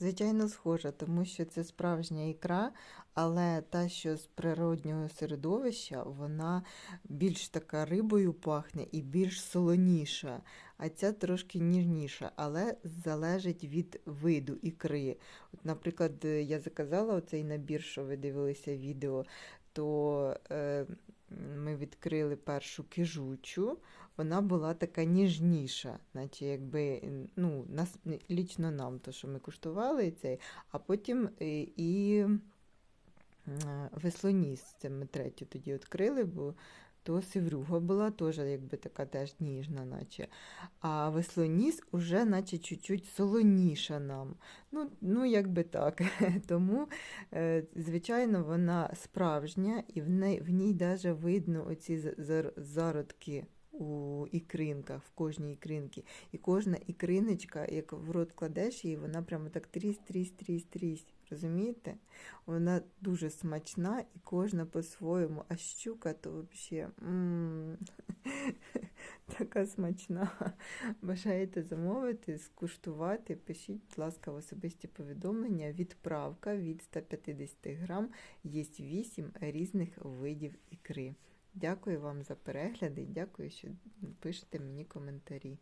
Звичайно, схожа, тому що це справжня ікра, але та, що з природнього середовища, вона більш така рибою пахне і більш солоніша, а ця трошки ніжніша, але залежить від виду ікри. От, наприклад, е, я заказала оцей набір, що ви дивилися відео, то е, відкрили першу кижучу, вона була така ніжніша, наче якби ну, нас, лічно нам, то, що ми куштували цей, а потім е, і веслоніс, це ми третю тоді відкрили, бо то севрюга була теж якби така теж ніжна, наче. А веслоніс уже наче чуть-чуть солоніша нам. Ну, ну якби так. Тому, е, звичайно, вона справжня, і в ній, даже видно оці зародки у ікринках, в кожній ікринці. І кожна ікриночка, як в рот кладеш її, вона прямо так трісь, трісь, трісь, трісь. Розумієте? Вона дуже смачна і кожна по-своєму. А щука то взагалі така смачна. Бажаєте замовити, скуштувати, пишіть, будь ласка, в особисті повідомлення. Відправка від 150 грам. Є 8 різних видів ікри. Дякую вам за перегляди, дякую, що пишете мені коментарі.